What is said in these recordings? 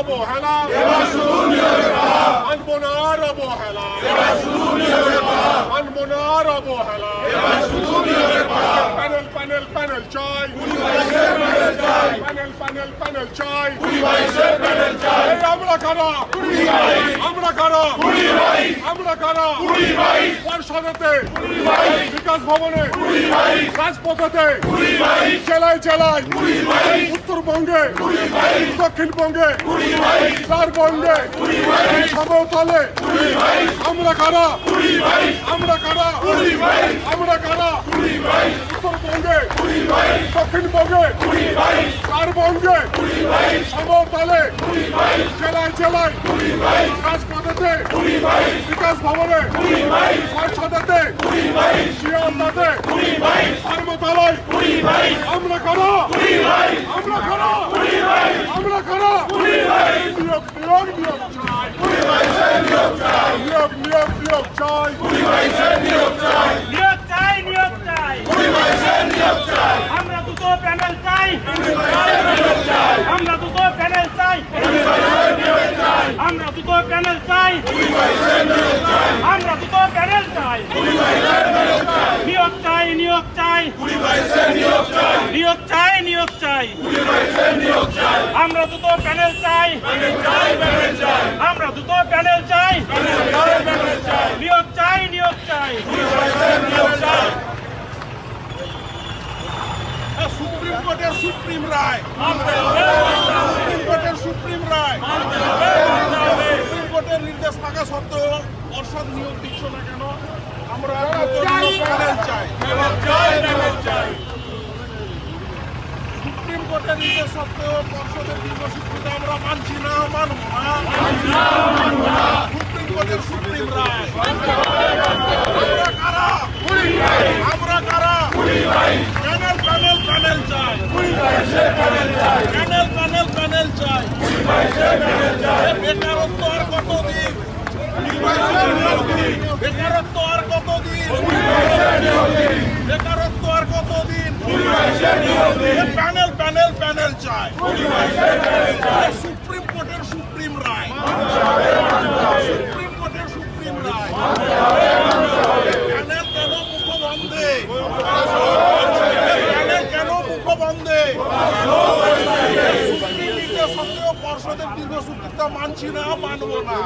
অবহেলা মানব না আর অবহেলা মানব না আর অবহেলা প্যানেল প্যানেল প্যানেল চাই। প্যানেল প্যানেল প্যানেল চাই। আমরা কারা? আমরা কারা? আমরা কারা? পর্ষদেতে বিকাশ ভবনে, রাজপথেতে জেলায় জেলায় উত্তরবঙ্গে দক্ষিণবঙ্গে ঝাড়খণ্ডে সমতলে আমরা কারা আমরা কারা আমরা কারা উত্তরবঙ্গে দক্ষিণবঙ্গে ঝাড়খণ্ডে সমতলে জেলায় জেলায়, রাজপথেতে, বিকাশ ভবনে পর্ষদেতে শিয়ালদাতে, ধর্মতলায়, আমরা কারা, আমরা কারা আমরা কারা নিয়োগ নিয়োগ নিয়োগ চাই নিয়োগ নিয়োগ নিয়োগ চাই নিয়োগ চাই নিয়োগ চাই আমরা দুটো প্যানেল চাই আমরা দুটো প্যানেল চাই আমরা দুটো প্যানেল চাই আমরা দুটো প্যানেল চাই নিয়োগ চাই নিয়োগ চাই নিয়োগ চাই নিয়োগ চাই আমরা দুটো প্যানেল চাই আমরা দুটো প্যানেল চাই নিয়োগ চাই নিয়োগ চাই সুপ্রিম কোর্টের সুপ্রিম রায়। সুপ্রিম কোর্টের সুপ্রিম রায়। সুপ্রিম কোর্টের নির্দেশ থাকা সত্ত্বেও অর্ষদ নিয়োগ দিচ্ছ না কেন? আমরা চাই। সুপ্রিম কোর্টের নির্দেশ সত্ত্বেও পর্ষদের দীর্ঘসূত্রিতা আমরা মানছি না মানব না। সুপ্রিম কোর্টের সুপ্রিম রায়। আমরা কারা? আমরা কারা? প্যানেল প্যানেল প্যানেল প্যানেল চাই। বেকারত্ব আর কতদিন? বেকারত্ব আর কতদিন? বেকারত্ব আর কতদিন? প্যানেল প্যানেল প্যানেল চাই। সুপ্রিম কোর্টের সুপ্রিম রায়। সুপ্রিম কোর্টের সুপ্রিম রায় প্যানেল কেন মুখ বন্ধে প্যানেল কেন মুখ বন্ধে সুপ্রিম নির্দেশ পর্ষদের দীর্ঘসূত্রিতা মানছি না মানবো না।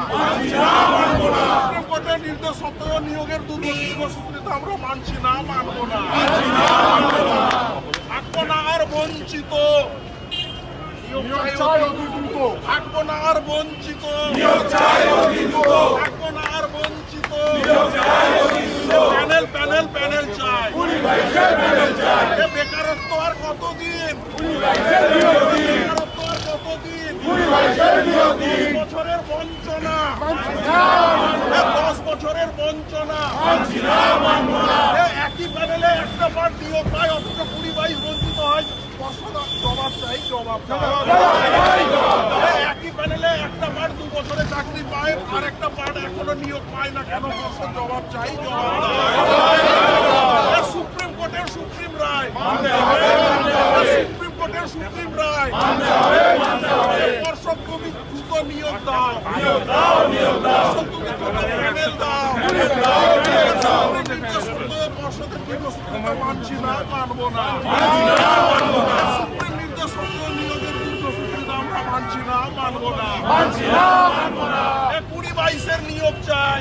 সুপ্রিম কোর্টের নির্দেশ সত্ত্বেও নিয়োগের দীর্ঘসূত্রিতা আমরা মানছি না মানবো না। থাকব না আর বঞ্চিত। থাকব না আর বঞ্চিত। থাকব না আর বঞ্চিত। প্যানেল প্যানেল প্যানেল চাই। বেকারত্ব আর কতদিন? বেকারত্ব আর কতদিন? বছরের বঞ্চনা দশ বছরের বঞ্চনা একই প্যানেলে একটা নিয়োগ পায় অথচ কুড়ি বাইশ বঞ্চিত হয় জবাব চাই জবাব একই প্যানেলে একটা বার দু বছরে চাকরি পায় আর একটা এখনও নিয়োগ পায় না কেন জবাব চাই জবাব সুপ্রিম কোর্টের সুপ্রিম রায় সুপ্রিম কোর্টের সুপ্রিম রায়। পর্ষদ তুমি দ্রুত নিয়োগ দাও। পর্ষদ তুমি দ্রুত প্যানেল দাও। পর্ষদের মানছি না, মানবো না। সুপ্রিম নির্দেশ নিয়োগের দীর্ঘসূত্রিতা আমরা মানছি না, মানবো না। কুড়ি বাইশের নিয়োগ চাই।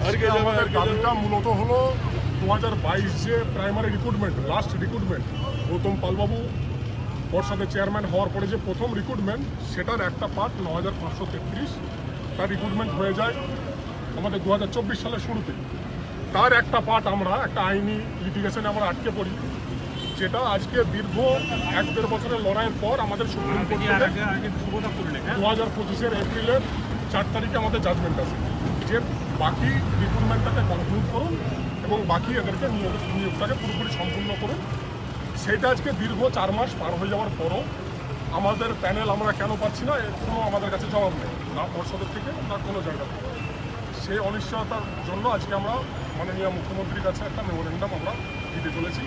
আজকে আমাদের দাবিটা মূলত হলো দু হাজার বাইশ যে primary recruitment last recruitment Gautam পালবাবু পর্ষদের চেয়ারম্যান হওয়ার পরে যে প্রথম রিক্রুটমেন্ট সেটার একটা পার্ট ন হাজার পাঁচশো তেত্রিশ তার রিক্রুটমেন্ট হয়ে যায় আমাদের দু সালের শুরুতে। তার একটা পার্ট আমরা একটা আইনি লিটিগেশনে আমরা আটকে পড়ি যেটা আজকে দীর্ঘ এক দেড় বছরের লড়াইয়ের পর আমাদের সুপ্রিম কোর্ট দু হাজার পঁচিশের এপ্রিলের চার তারিখে আমাদের জাজমেন্ট আছে যে বাকি রিক্রুটমেন্টটাকে কনক্লুড করুন এবং বাকি এদেরকে নিয়োগ, নিয়োগটাকে পুরোপুরি সম্পূর্ণ করুন। সেটা আজকে দীর্ঘ চার মাস পার হয়ে যাওয়ার পরও আমাদের প্যানেল আমরা কেন পাচ্ছি না, এর কোনো আমাদের কাছে জবাব নেই। না পর্ষদের থেকে, না কোনো জায়গা থেকে। সেই অনিশ্চয়তার জন্য আজকে আমরা মাননীয় মুখ্যমন্ত্রীর কাছে একটা মেমোরেন্ডাম আমরা দিতে চলেছি,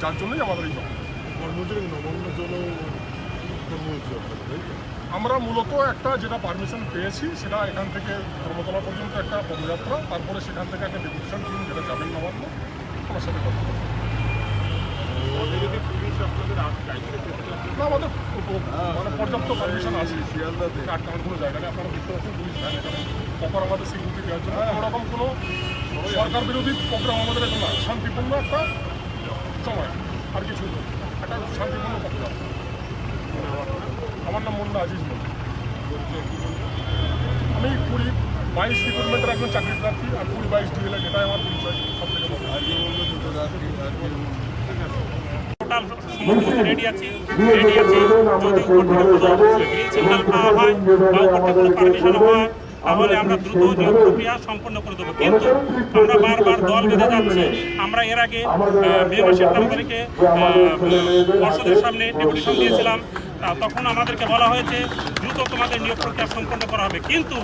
যার জন্যই আমাদের এই কর্মচারী নবান্ন তাই তো? আমরা মূলত একটা যেটা পারমিশন পেয়েছি সেটা এখান থেকে ধর্মতলা পর্যন্ত একটা পদযাত্রা তারপরে সেখান থেকে একটা ডেপুটেশন টিম যেটা যাবেন নবান্ন আমার সাথে কথা বলব। না আমাদের প- মানে পর্যাপ্ত পারমিশন আছে। আটকানোর কোনো জায়গা নেই আপনারা দেখতে পাচ্ছেন পুলিশ ভ্যান এখানে প্রপার আমাদের সিকিউরিটি দেওয়ার জন্য। কোনো সরকার বিরোধী প্রোগ্রাম আমাদের এখন শান্তিপূর্ণ একটা সময়। আর কিছু না। একটা শান্তিপূর্ণ প্রোগ্রাম। আমার নাম মোল্লা আজিজ মোল্লা। আমি কুড়ি বাইশ রিক্রুটমেন্টের একজন চাকরি প্রার্থী আর কুড়ি বাইশ ডিএলএড এটাই আমার পরিচয় সব থেকে টোটাল রেডি আছি রেডি আছি। যদি উপর থেকে কোনো গ্রিন সিগন্যাল পাওয়া হয় বা উপর পারমিশন হয় তাহলে আমরা দ্রুত নিয়োগ প্রক্রিয়া সম্পন্ন করে দেবো। কিন্তু আমরা বারবার দল বেঁধে যাচ্ছি। আমরা এর আগে মে মাসের তেরো তারিখে পর্ষদের সামনে ডেপুটেশন দিয়েছিলাম। তখন আমাদেরকে বলা হয়েছে, দ্রুত তোমাদের নিয়োগ প্রক্রিয়া সম্পন্ন করা হবে। কিন্তু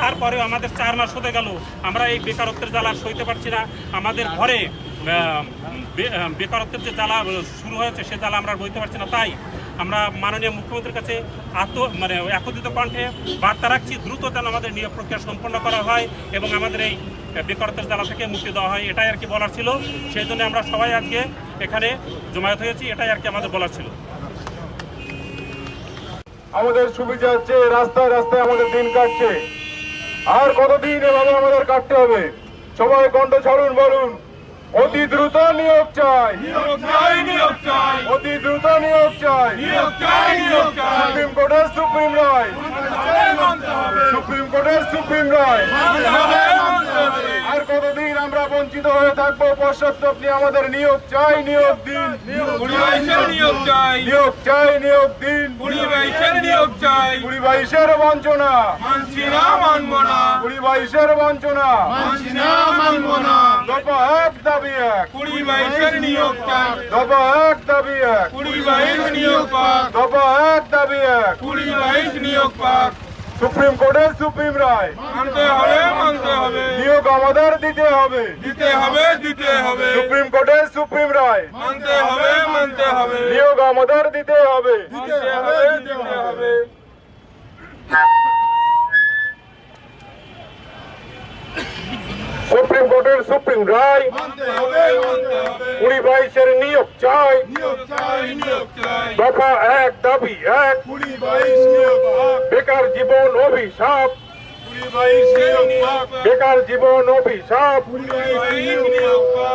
তারপরেও আমাদের চার মাস হতে গেল। আমরা এই বেকারত্বের জ্বালা সইতে পারছি না। আমাদের ঘরে বেকারত্বের যে জ্বালা শুরু হয়েছে, সে জ্বালা আমরা বইতে পারছি না। তাই আমরা মাননীয় মুখ্যমন্ত্রীর কাছে আত্ম মানে একত্রিত কণ্ঠে বার্তা রাখছি, দ্রুত যেন আমাদের নিয়োগ প্রক্রিয়া সম্পন্ন করা হয় এবং আমাদের এই বেকারত্বের জ্বালা থেকে মুক্তি দেওয়া হয়। এটাই আর কি বলার ছিল। সেই জন্য আমরা সবাই আজকে এখানে জমায়েত হয়েছি। এটাই আর কি আমাদের বলার ছিল। আমাদের সুবিধা হচ্ছে, রাস্তায় রাস্তায় আমাদের দিন কাটছে। আর কতদিন এভাবে আমাদের কাটতে হবে? সবাই কণ্ঠ ছাড়ুন, বলুন। অতি দ্রুত নিয়োগ চাই। অতি দ্রুত নিয়োগ চাই। সুপ্রিম কোর্টের সুপ্রিম রায়। সুপ্রিম কোর্টের সুপ্রিম রায়। আর কতদিন আমরা বঞ্চিত হয়ে থাকব। পশ্চাৎপনি আমাদের নিয়োগ চাই নিয়োগ দিন। নিয়োগ চাই। নিয়োগ চাই নিয়োগ দিন। নিয়োগ চাই। কুড়ি বাইশের বঞ্চনা। মানছি না মানব না। কুড়ি বাইশের বঞ্চনা। মানছি না মানব না। দফা এক দাবি এক। কুড়ি বাইশের নিয়োগ চাই। দফা এক দাবি এক। কুড়ি বাইশ নিয়োগ পাক। দফা এক দাবি এক। কুড়ি বাইশ নিয়োগ পাক। সুপ্রিম কোর্টের সুপ্রিম রায়। মানতে হবে মানতে হবে। নিয়োগ আমাদের দিতে হবে। দিতে হবে দিতে হবে। সুপ্রিম কোর্টের সুপ্রিম রায়। মানতে হবে মানতে হবে। নিয়োগ আমাদের দিতে হবে। দিতে হবে দিতে হবে। সুপ্রিম কোর্টের সুপ্রিম রায়। কুড়ি বাইশের নিয়োগ চাই। দফা এক দাবি এক। বেকার জীবন অভিশাপ। বেকার জীবন অভিশাপ।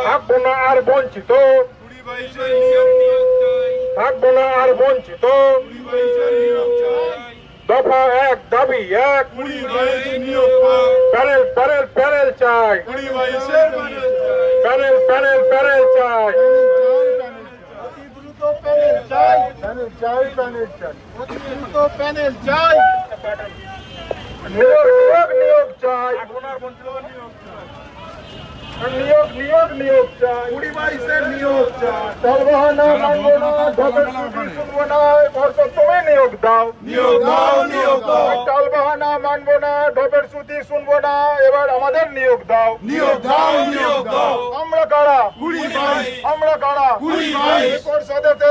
থাকব না আর বঞ্চিত। থাকব না আর বঞ্চিত। চাই দফা এক দাবি এক কুড়ি বাইশ নিয়োগ পাক প্যানেল প্যানেল প্যানেল চাই। কুড়ি বাইশের নিয়োগ চাই। প্যানেল প্যানেল প্যানেল চাই। নিয়োগ নিয়োগ নিয়োগ চাই। নিয়োগ নিয়োগ নিয়োগ চাই। কুড়ি বাইশের নিয়োগ চাই। তালবাহানা মানবো না ছুটি শুনব না ভরসা তুমি নিয়োগ দাও। নিয়োগ দাও নিয়োগ দাও। টালবাহানা মানবো না ঢপের শ্রুতি শুনব না এবার আমাদের নিয়োগ দাও। নিয়োগ দাও নিয়োগ দাও। আমরা কারা? কুড়ি বাইশ। আমরা কারা? কুড়ি বাইশ। পরিষদেতে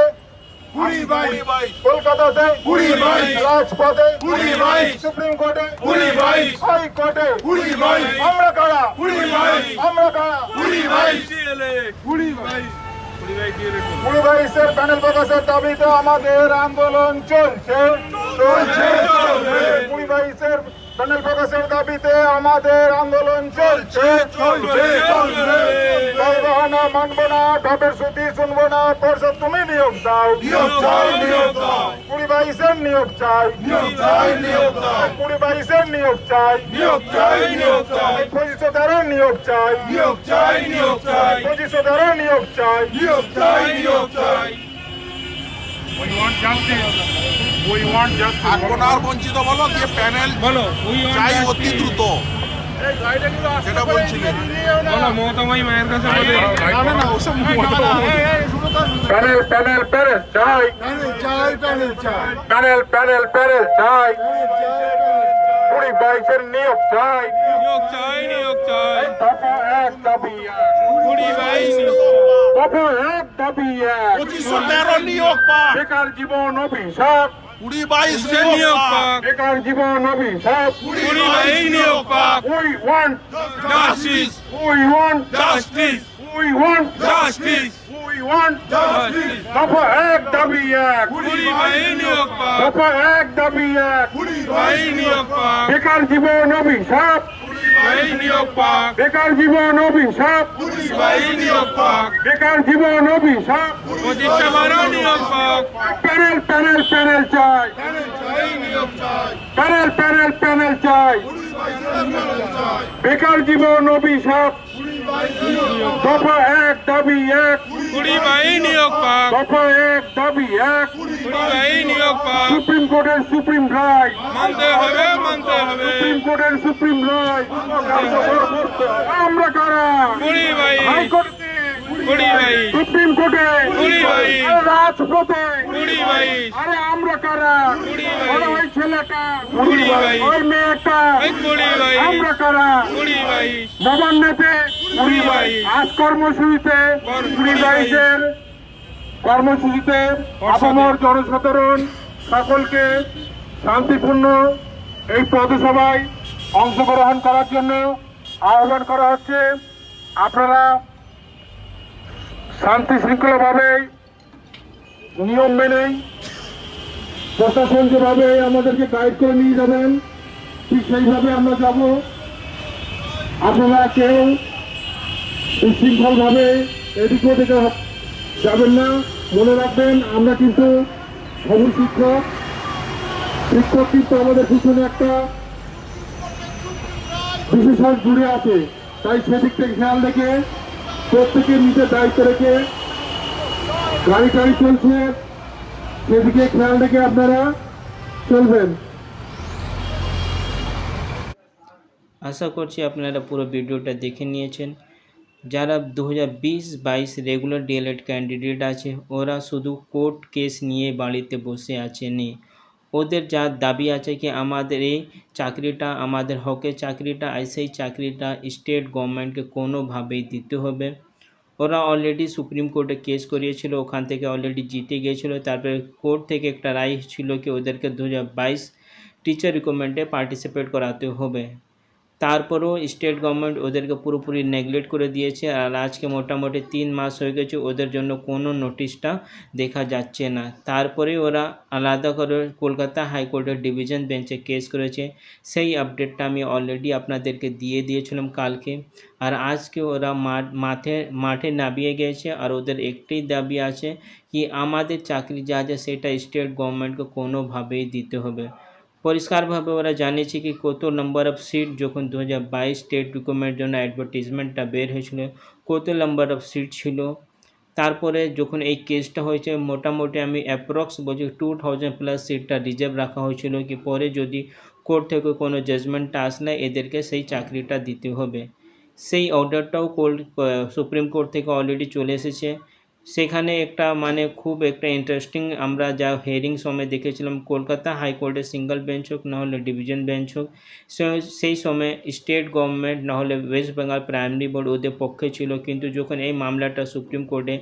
কুড়ি বাইশ কলকাতাতে কুড়ি বাইশ। রাজপথে কুড়ি বাইশ। সুপ্রিম কোর্টে কুড়ি বাইশ। হাই কোর্টে কুড়ি বাইশ। আমরা কারা কুড়ি বাইশ। আমরা কারা কুড়ি বাইশ কুড়ি বাইশ কুড়ি বাইশের প্যানেল প্রকাশের দাবিতে আমাদের আন্দোলন চলছে চলছে। কুড়ি বাইশের প্যানেল প্রকাশের দাবিতে আমাদের আন্দোলন চলছে চলবে মানবো না ঢপের শ্রুতি শুনব না পর্ষদ তুমি নিয়োগ দাও। নিয়োগ চাই নিয়োগ দাও কুড়ি বাইশের নিয়োগ চাই। নিয়োগ চাই নিয়োগ দাও কুড়ি বাইশের নিয়োগ চাই। নিয়োগ চাই নিয়োগ চাই। পঁচিশশো তেরো নিয়োগ চাই। নিয়োগ চাই নিয়োগ চাই। পঁচিশশো তেরো নিয়োগ চাই। নিয়োগ চাই নিয়োগ চাই। আপনার বঞ্চিত বলো দিয়ে প্যানেল বলো চাই অতি দ্রুত। সেটা বলছিলেন বলো মমতামাই মায়ের কাছে বলে। প্যানেল প্যানেল প্যানেল চাই। প্যানেল প্যানেল প্যানেল চাই। কুড়ি বাইশের নিয়োগ চাই। নিয়োগ চাই নিয়োগ চাই। দফা এক দাবি এক। কুড়ি বাইশ। দফা এক দাবি এক। পঁচিশশো তেরো নিয়োগ পাক। বেকার জীবন অভিশাপ। কুড়ি বাইশ নিয়োগ পাক। বেকার জীবন অভিশাপ কুড়ি বাইশ নিয়োগ পাক। We want justice. We want justice. We want justice. We want justice. দফা এক দাবি এক। কুড়ি বাইশ নিয়োগ পাক। দফা এক দাবি এক। বাইশ নিয়োগ পাক। বেকার জীবন অভিশাপ বাইশ নিয়োগ পাক বেকার জীবন অভিশাপ। বাইশ নিয়োগ পাক বেকার জীবন অভিশাপ। পঁচিশশো বারো নিয়োগ পাক প্যানেল প্যানেল প্যানেল চাই। প্যানেল প্যানেল প্যানেল চাই। বেকার জীবন অভিশাপ। দফা এক দাবি এক। কুড়ি বাই নিয়োগ পাক। দফা এক দাবি এক। কুড়ি নিয়োগ পাক। সুপ্রিম কোর্টের সুপ্রিম রায়। মানতে হবে মানতে হবে। সুপ্রিম কোর্টের সুপ্রিম রায়। আমরা কারা? কুড়ি বাই। হাইকোর্টে কুড়ি বাইশ। সুপ্রিম কোর্টে। কুড়ি বাইশ। রাজপথে। কুড়ি বাইশ। আরে আমরা কারা? কুড়ি বাইশ। ওই ছেলেটা। কুড়ি বাইশ। ওই মেয়েটা। কুড়ি বাইশ। আমরা কারা? কুড়ি বাইশ। নবান্নতে কুড়ি বাইশ। আজ কর্মসূচিতে কর- কুড়ি বাইশের কর্মসূচিতে আপামর জনসাধারণ সকলকে শান্তিপূর্ণ এই পথসভায় অংশগ্রহণ করার জন্য আহ্বান করা হচ্ছে। আপনারা শান্তি শৃঙ্খলাভাবে নিয়ম মেনেই প্রশাসন যেভাবে আমাদেরকে গাইড করে নিয়ে যাবেন। ঠিক সেইভাবে আমরা যাব। আপনারা কেউ উশৃঙ্খলভাবে এদিক ওদিকে যাবেন না। মনে রাখবেন, আমরা কিন্তু সবুজ শিক্ষক। শিক্ষক কিন্তু আমাদের পিছনে একটা বিশেষ জুড়ে আছে। তাই সেদিক থেকে খেয়াল রেখে প্রত্যেকে নিজের দায়িত্ব রেখে গাড়ি টাড়ি চলছে। সেদিকে খেয়াল রেখে আপনারা চলবেন। আশা করছি আপনারা পুরো ভিডিওটা দেখে নিয়েছেন। যারা দু হাজার রেগুলার ডিএলএড ক্যান্ডিডেট আছে, ওরা শুধু কোর্ট কেস নিয়ে বাড়িতে বসে আছেনি ওদের যা দাবি আছে কি আমাদের এই চাকরিটা, আমাদের হকে চাকরিটা সেই চাকরিটা স্টেট গভর্নমেন্টকে কোনোভাবেই দিতে হবে। ওরা অলরেডি সুপ্রিম কোর্টে কেস করিয়েছিল, ওখান থেকে অলরেডি জিতে গিয়েছিল। তারপরে কোর্ট থেকে একটা রায় ছিল কি ওদেরকে দু হাজার বাইশ টিচার রিক্রুটমেন্টে পার্টিসিপেট করাতে হবে। তারপরেও স্টেট গভর্নমেন্ট ওদেরকে পুরোপুরি নেগলেক্ট করে দিয়েছে আর আজকে মোটামুটি তিন মাস হয়ে গেছে ওদের জন্য কোনো নোটিশটা দেখা যাচ্ছে না। তারপরে ওরা আলাদা করে কলকাতা হাইকোর্টের ডিভিশন বেঞ্চে কেস করেছে। সেই আপডেটটা আমি অলরেডি আপনাদেরকে দিয়ে দিয়েছিলাম কালকে। আর আজকে ওরা মাঠ, মাঠে নামিয়ে গেছে আর ওদের একটাই দাবি আছে কি আমাদের চাকরি যা আছে সেটা স্টেট গভর্নমেন্টকে কোনোভাবেই দিতে হবে। পরিষ্কারভাবে ওরা জানিয়েছে কি কত নাম্বার অফ সিট যখন দু হাজার বাইশ স্টেট রিক্রুটমেন্টের জন্য অ্যাডভার্টিজমেন্টটা বের হয়েছিল, কত নাম্বার অফ সিট ছিল, তারপরে যখন এই কেসটা হয়েছে, মোটামুটি আমি অ্যাপ্রক্স বলছি টু থাউজেন্ড প্লাস সিটটা রিজার্ভ রাখা হয়েছিল কি পরে যদি কোর্ট থেকে কোনো জাজমেন্টটা আসলে এদেরকে সেই চাকরিটা দিতে হবে। সেই অর্ডারটাও কোর্ট সুপ্রিম কোর্ট থেকে অলরেডি চলে এসেছে। সেখানে একটা মানে খুব একটা ইন্টারেস্টিং আমরা যা হেয়ারিং সময় দেখেছিলাম, কলকাতা হাইকোর্টের সিঙ্গল বেঞ্চ হোক নাহলে ডিভিশন বেঞ্চ হোক সেই সময় স্টেট গভর্নমেন্ট নাহলে ওয়েস্ট বেঙ্গল প্রাইমারি বোর্ড ওদের পক্ষে ছিল। কিন্তু যখন এই মামলাটা সুপ্রিম কোর্টে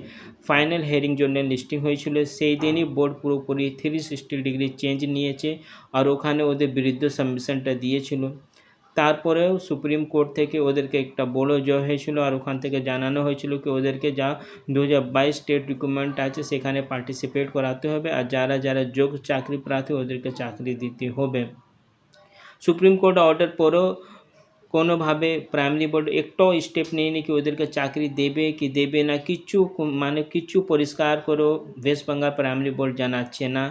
ফাইনাল হেয়ারিং জন্য লিস্টিং হয়েছিল, সেই দিনই বোর্ড পুরোপুরি থ্রি সিক্সটি ডিগ্রি চেঞ্জ নিয়েছে আর ওখানে ওদের বিরুদ্ধে সাবমিশনটা দিয়েছিল। তারপরেও সুপ্রিম কোর্ট থেকে ওদেরকে একটা বড় জয় হয়েছিল আর ওখান থেকে জানানো হয়েছিল কি ওদেরকে যা দু হাজার বাইশ স্টেট রিক্রুটমেন্ট আছে সেখানে পার্টিসিপেট করাতে হবে আর যারা যারা যোগ চাকরি প্রার্থী ওদেরকে চাকরি দিতে হবে। সুপ্রিম কোর্ট অর্ডার পরেও কোনোভাবে প্রাইমারি বোর্ড একটাও স্টেপ নেয়নি কি ওদেরকে চাকরি দেবে কি দেবে না কিচ্ছু কো- মানে কিচ্ছু পরিষ্কার করেও ওয়েস্ট বেঙ্গল প্রাইমারি বোর্ড জানাচ্ছে না।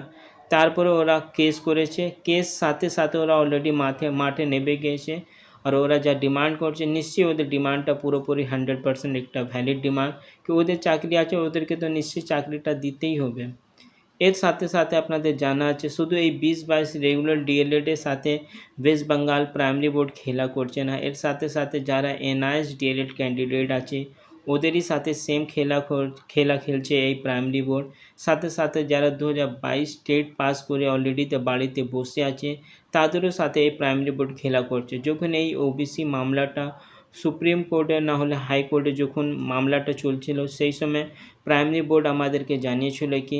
তারপরে ওরা কেস করেছে। কেস সাথে সাথে ওরা অলরেডি মাঠে মাঠে নেমে গিয়েছে আর ওরা যা ডিমান্ড করছে, নিশ্চয়ই ওদের ডিমান্ডটা পুরোপুরি হান্ড্রেড পার্সেন্ট একটা ভ্যালিড ডিমান্ড কি ওদের চাকরি আছে, ওদেরকে তো নিশ্চয়ই চাকরিটা দিতেই হবে। এর সাথে সাথে আপনাদের জানা আছে, শুধু এই বিশ বাইশ রেগুলার ডিএলএডের সাথে ওয়েস্ট বেঙ্গল প্রাইমারি বোর্ড খেলা করছে না। এর সাথে সাথে যারা এনআইএস ডিএলএড ক্যান্ডিডেট আছে ওদেরই সাথে সেম খেলা খেলা খেলছে এই প্রাইমারি বোর্ড সাথে সাথে যারা দু হাজার বাইশ স্টেট পাস করে অলরেডিতে বাড়িতে বসে আছে, তাদেরও সাথে এই প্রাইমারি বোর্ড খেলা করছে। যখন এই ওবিসি মামলাটা সুপ্রিম কোর্টে না হলে হাইকোর্টে যখন মামলাটা চলছিল, সেই সময় প্রাইমারি বোর্ড আমাদেরকে জানিয়েছিল কি,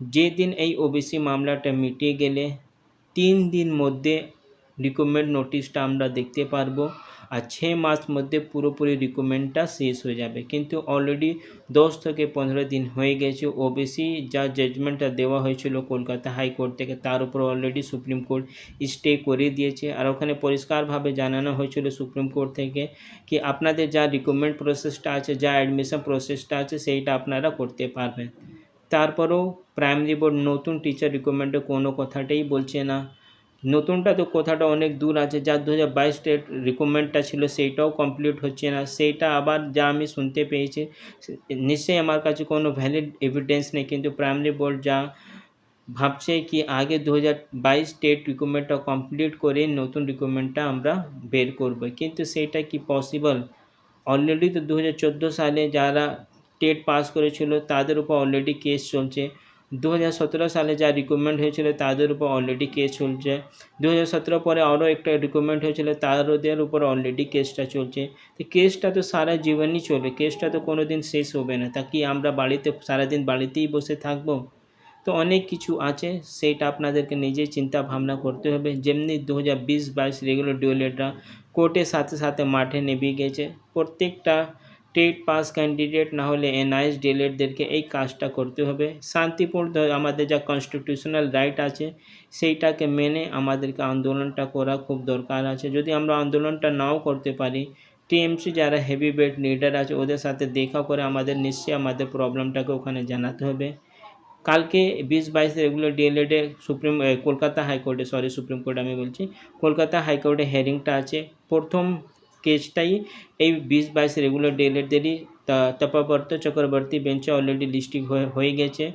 যেদিন এই ওবিসি মামলাটা মিটিয়ে গেলে তিন দিন মধ্যে রিকমেন্ড নোটিশটা আমরা দেখতে পারব। আর ছ মাস মধ্যে পুরোপুরি রিকমেন্ডটা শেষ হয়ে যাবে। কিন্তু অলরেডি দশ থেকে পনেরো দিন হয়ে গেছে। ওবিসি যা জাজমেন্টটা দেওয়া হয়েছিল কলকাতা হাইকোর্ট থেকে, তার উপর অলরেডি সুপ্রিম কোর্ট স্টে করে দিয়েছে। আর ওখানে পরিষ্কারভাবে জানানো হয়েছিল সুপ্রিম কোর্ট থেকে কি আপনাদের যা রিকমেন্ড প্রসেসটা আছে, যা অ্যাডমিশন প্রসেসটা আছে, সেইটা আপনারা করতে পারবেন। তারপরেও প্রাইমারি বোর্ড নতুন টিচার রিকমেন্ডে কোনো কথাটাই বলছে না। নতুনটা তো কথাটা অনেক দূর আছে যা দু হাজার বাইশ স্টেট রিকমেন্ডটা ছিল সেইটাও কমপ্লিট হচ্ছে না। সেইটা আবার যা আমি শুনতে পেয়েছি, নিশ্চয়ই আমার কাছে কোনো ভ্যালিড এভিডেন্স নেই, কিন্তু প্রাইমারি বোর্ড যা ভাবছে কি আগে দু হাজার বাইশ স্টেট রিকমেন্ডটা কমপ্লিট করে নতুন রিকমেন্ডটা আমরা বের করব। কিন্তু সেইটা কি পসিবল অলরেডি তো দু হাজার চোদ্দ সালে যারা টেট পাস করেছিল, তাদের উপর অলরেডি কেস চলছে। দু হাজার সতেরো সালে যা রিকমেন্ড হয়েছিল তাদের উপর অলরেডি কেস চলছে। দু হাজার সতেরো পরে আরও একটা রিকমেন্ড হয়েছিল তাদের উপর অলরেডি কেসটা চলছে। তো কেসটা তো সারা জীবনই চলবে। কেসটা তো কোনো দিন শেষ হবে না। তা কি আমরা বাড়িতে সারাদিন বাড়িতেই বসে থাকব? তো অনেক কিছু আছে। সেইটা আপনাদেরকে নিজেই চিন্তা ভাবনা করতে হবে। যেমনি দু হাজার বিশ বাইশ রেগুলার ডিওলেটরা কোর্টের সাথে সাথে মাঠে নেমে গেছে। প্রত্যেকটা টেট পাস ক্যান্ডিডেট, না হলে এনআইএস ডিএলএডদেরকে এই কাজটা করতে হবে। শান্তিপূর্ণ আমাদের যা কনস্টিটিউশনাল রাইট আছে, সেইটাকে মেনে আমাদেরকে আন্দোলনটা করা খুব দরকার আছে। যদি আমরা আন্দোলনটা নাও করতে পারি, টিএমসি যারা হেভি ওয়েট লিডার আছে, ওদের সাথে দেখা করে আমাদের নিশ্চয়ই আমাদের প্রবলেমটাকে ওখানে জানাতে হবে। কালকে বিশ বাইশ রেগুলার ডিএলএডে সুপ্রিম কলকাতা হাইকোর্টে সরি সুপ্রিম কোর্ট আমি বলছি, কলকাতা হাইকোর্টে হেয়ারিংটা আছে। প্রথম কেসটাই এই বিশ বাইশ রেগুলার ডিএলএডদেরই তপাবর্ত চক্রবর্তী বেঞ্চে অলরেডি লিস্টিং হয়ে গেছে।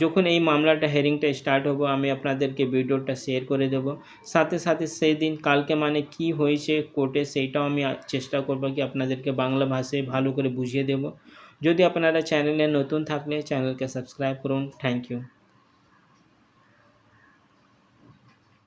যখন এই মামলাটা হেয়ারিংটা স্টার্ট হব, আমি আপনাদেরকে ভিডিওটা শেয়ার করে দেব। সাথে সাথে সেই দিন কালকে মানে কি হয়েছে কোর্টে সেইটাও আমি চেষ্টা করব কি আপনাদেরকে বাংলা ভাষায় ভালো করে বুঝিয়ে দেব। যদি আপনারা চ্যানেলে নতুন থাকলে চ্যানেলকে সাবস্ক্রাইব করুন। Thank you